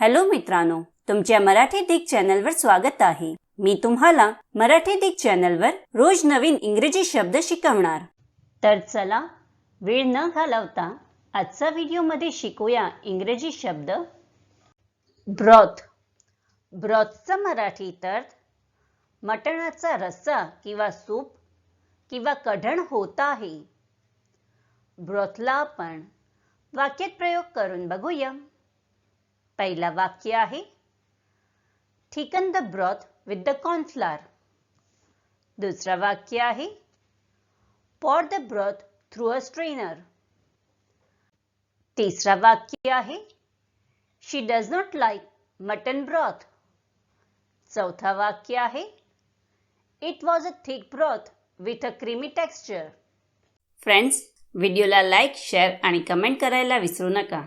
Hello मित्रांनो तुमच्या मराठी दिग चॅनलवर स्वागत आहे. मी तुम्हाला मराठी दिग चॅनलवर रोज नवीन इंग्रजी शब्द शिकवणार. तर चला वेळ न घालवता आजचा व्हिडिओमध्ये शिकूया इंग्रजी शब्द. ब्रॉथ. ब्रॉथचा मराठी तर मटणाचा रस्सा किंवा सूप किंवा कढण होत आहे. ब्रॉथला आपण वाक्यात प्रयोग करून बघूया. पहिला वाक्य आहे. Thicken the broth with the cornflour दुसरा वाक्य आहे. Pour the broth through a strainer तिसरा वाक्य आहे. She does not like mutton broth चौथा वाक्य आहे. It was a thick broth with a creamy texture friends व्हिडिओला लाईक शेअर आणि कमेंट करायला विसरू नका.